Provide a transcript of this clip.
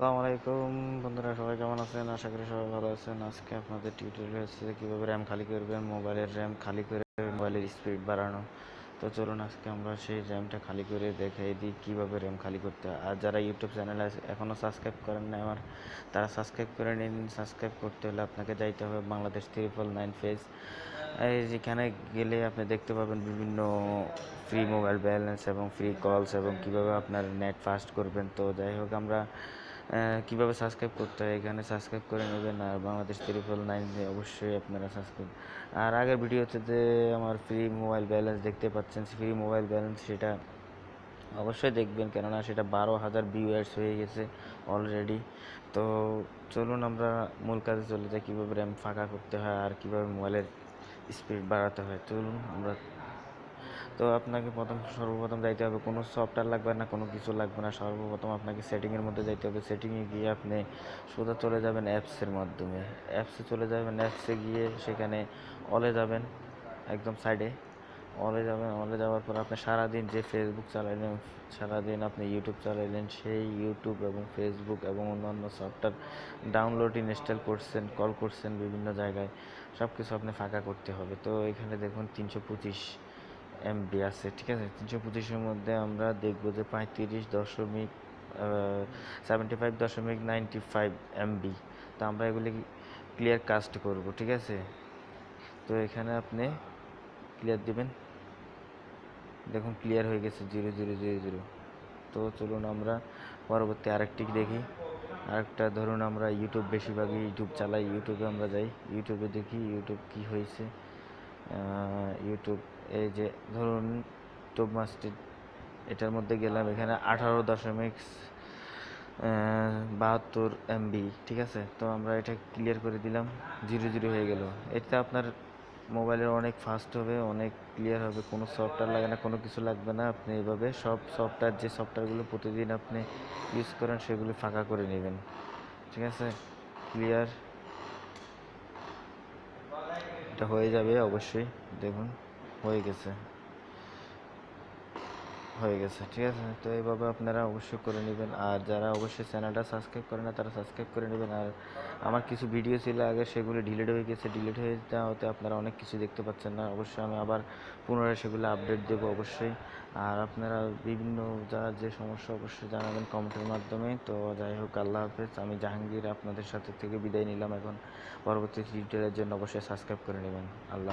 আসসালামু আলাইকুম। বন্ধুরা, সবাই কেমন আছেন? আশা করি সবাই ভালো আছেন। আজকে আপনাদের টিউটোরিয়াল হচ্ছে কীভাবে র্যাম খালি করবেন মোবাইলের র্যাম খালি করে মোবাইলের স্পিড বাড়ানো। তো চলুন আজকে আমরা সেই র্যামটা খালি করে দেখাই দিই কীভাবে র্যাম খালি করতে হয়। আর যারা ইউটিউব চ্যানেল এখনও সাবস্ক্রাইব করেন না আমার, তারা সাবস্ক্রাইব করে নিন। সাবস্ক্রাইব করতে হলে আপনাকে যাইতে হবে বাংলাদেশ ত্রিপল নাইন এই যেখানে গেলে আপনি দেখতে পাবেন বিভিন্ন ফ্রি মোবাইল ব্যালেন্স এবং ফ্রি কলস এবং কীভাবে আপনার নেট ফাস্ট করবেন। তো যাই হোক, আমরা কীভাবে সাবস্ক্রাইব করতে হয় এখানে সাবস্ক্রাইব করে নেবেন আর বাংলাদেশ ত্রিপল নাইন অবশ্যই আপনারা সাবস্ক্রাইব আর আগের ভিডিওতে যে আমার ফ্রি মোবাইল ব্যালেন্স দেখতে পাচ্ছেন ফ্রি মোবাইল ব্যালেন্স সেটা অবশ্যই দেখবেন, কেননা সেটা বারো হাজার ভিউয়ার্স হয়ে গেছে অলরেডি তো চলুন আমরা মূল কাজে চলে যাই, কীভাবে র্যাম ফাঁকা করতে হয় আর কীভাবে মোবাইলের স্পিড বাড়াতে হয়। চলুন আমরা তো আপনাকে প্রথম সর্বপ্রথম যাইতে হবে, কোনো সফটওয়্যার লাগবে না, কোনো কিছু লাগবে না, সর্বপ্রথম আপনাকে সেটিংয়ের মধ্যে যাইতে হবে। সেটিংয়ে গিয়ে আপনি সোজা চলে যাবেন অ্যাপসের মাধ্যমে। অ্যাপসে চলে যাবেন অ্যাপসে গিয়ে সেখানে অলে যাবেন, একদম সাইডে অলে যাবেন অলে যাওয়ার পর আপনি সারাদিন যে ফেসবুক চালাইলেন সারাদিন আপনি ইউটিউব চালাইলেন সেই ইউটিউব এবং ফেসবুক এবং অন্যান্য সফটওয়্যার ডাউনলোড ইনস্টল করছেন কল করছেন বিভিন্ন জায়গায় সব কিছু আপনি ফাঁকা করতে হবে। তো এখানে দেখুন তিনশো পঁচিশ এমবি আছে, ঠিক আছে? তিনশো পঁচিশের মধ্যে আমরা দেখব যে পঁয়ত্রিশ দশমিক সেভেন্টি ফাইভ দশমিক নাইনটি ফাইভ এমবি তো আমরা এগুলি ক্লিয়ার কাস্ট করব, ঠিক আছে? তো এখানে আপনি ক্লিয়ার দিবেন। দেখুন ক্লিয়ার হয়ে গেছে জিরো জিরো জিরো জিরো তো চলুন আমরা পরবর্তী আরেকটি দেখি। আরেকটা, ধরুন আমরা ইউটিউব বেশিরভাগই ইউটিউব চালাই। ইউটিউবে আমরা যাই। ইউটিউবে দেখি ইউটিউব কি হয়েছে। ইউটিউব এই যে ধরুন টপ মাস্টার এটার মধ্যে গেলাম এখানে আঠারো দশমিক বাহাত্তর এমবি, ঠিক আছে? তো আমরা এটা ক্লিয়ার করে দিলাম জিরো জিরো হয়ে গেল। এটা আপনার মোবাইলের অনেক ফাস্ট হবে, অনেক ক্লিয়ার হবে, কোনো সফটওয়্যার লাগে না, কোনো কিছু লাগবে না, আপনি এভাবে সব সফটওয়্যার যে সফটওয়্যারগুলো প্রতিদিন আপনি ইউজ করেন, সেগুলো ফাঁকা করে নেবেন, ঠিক আছে? ক্লিয়ার এটা হয়ে যাবে অবশ্যই, দেখুন। হয়ে গেছে। হয়ে গেছে, ঠিক আছে? তো এইভাবে আপনারা অবশ্যই করে নেবেন। আর যারা অবশ্যই চ্যানেলটা সাবস্ক্রাইব করে না, তারা সাবস্ক্রাইব করে নেবেন। আর আমার কিছু ভিডিও ছিল আগে, সেগুলো ডিলিট হয়ে গেছে। ডিলিট হয়ে যাওয়াতে আপনারা অনেক কিছু দেখতে পাচ্ছেন না। অবশ্যই আমি আবার পুনরায় সেগুলো আপডেট দেবো অবশ্যই। আর আপনারা বিভিন্ন, যারা যে সমস্যা অবশ্যই জানাবেন কমেন্টের মাধ্যমে। তো যাই হোক, আল্লাহ হাফেজ। আমি জাহাঙ্গীর আপনাদের সাথে থেকে বিদায় নিলাম এখন। পরবর্তী ডিটেলের জন্য অবশ্যই সাবস্ক্রাইব করে নেবেন। আল্লাহ